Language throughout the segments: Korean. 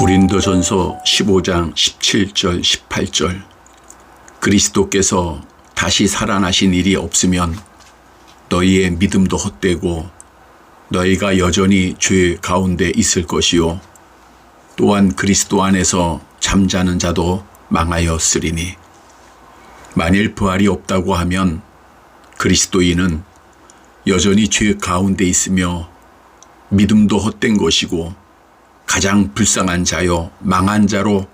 고린도전서 15장 17절 18절. 그리스도께서 다시 살아나신 일이 없으면 너희의 믿음도 헛되고 너희가 여전히 죄 가운데 있을 것이요. 또한 그리스도 안에서 잠자는 자도 망하였으리니. 만일 부활이 없다고 하면 그리스도인은 여전히 죄 가운데 있으며 믿음도 헛된 것이고 가장 불쌍한 자요 망한 자로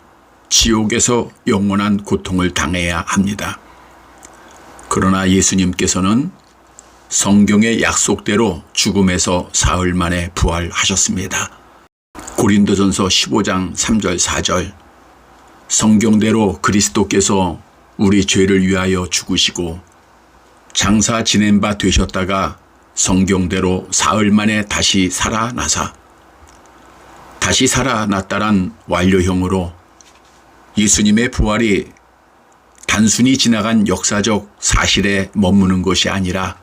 지옥에서 영원한 고통을 당해야 합니다. 그러나 예수님께서는 성경의 약속대로 죽음에서 사흘 만에 부활하셨습니다. 고린도전서 15장 3절 4절 성경대로 그리스도께서 우리 죄를 위하여 죽으시고 장사 지낸 바 되셨다가 성경대로 사흘 만에 다시 살아나사 다시 살아났다란 완료형으로 예수님의 부활이 단순히 지나간 역사적 사실에 머무는 것이 아니라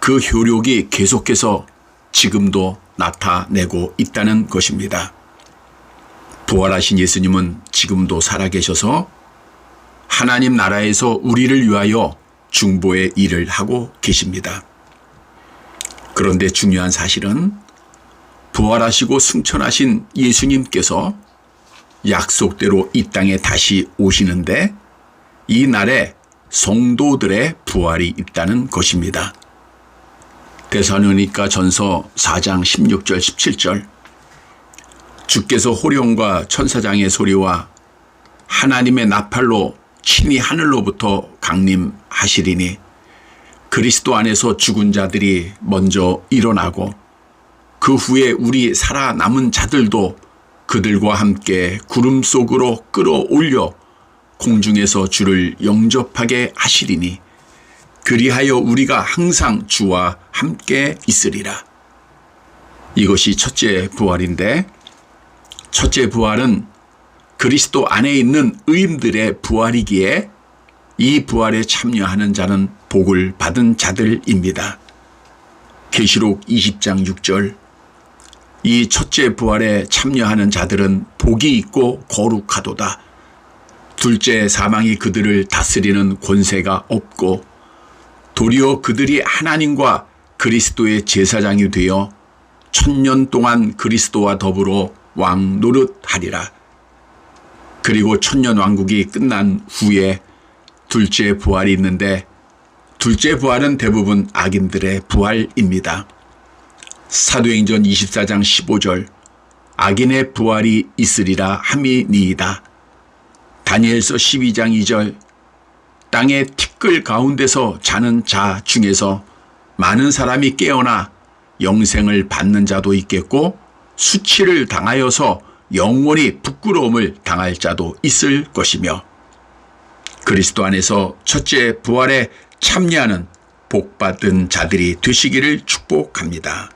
그 효력이 계속해서 지금도 나타내고 있다는 것입니다. 부활하신 예수님은 지금도 살아계셔서 하나님 나라에서 우리를 위하여 중보의 일을 하고 계십니다. 그런데 중요한 사실은 부활하시고 승천하신 예수님께서 약속대로 이 땅에 다시 오시는데 이 날에 성도들의 부활이 있다는 것입니다. 대사로니까 전서 4장 16절 17절 주께서 호령과 천사장의 소리와 하나님의 나팔로 친히 하늘로부터 강림하시리니 그리스도 안에서 죽은 자들이 먼저 일어나고 그 후에 우리 살아남은 자들도 그들과 함께 구름 속으로 끌어올려 공중에서 주를 영접하게 하시리니 그리하여 우리가 항상 주와 함께 있으리라. 이것이 첫째 부활인데 첫째 부활은 그리스도 안에 있는 의인들의 부활이기에 이 부활에 참여하는 자는 복을 받은 자들입니다. 계시록 20장 6절 이 첫째 부활에 참여하는 자들은 복이 있고 거룩하도다. 둘째 사망이 그들을 다스리는 권세가 없고 도리어 그들이 하나님과 그리스도의 제사장이 되어 천년 동안 그리스도와 더불어 왕 노릇하리라. 그리고 천년 왕국이 끝난 후에 둘째 부활이 있는데 둘째 부활은 대부분 악인들의 부활입니다. 사도행전 24장 15절 악인의 부활이 있으리라 함이니이다. 다니엘서 12장 2절 땅의 티끌 가운데서 자는 자 중에서 많은 사람이 깨어나 영생을 받는 자도 있겠고 수치를 당하여서 영원히 부끄러움을 당할 자도 있을 것이며 그리스도 안에서 첫째 부활에 참여하는 복받은 자들이 되시기를 축복합니다.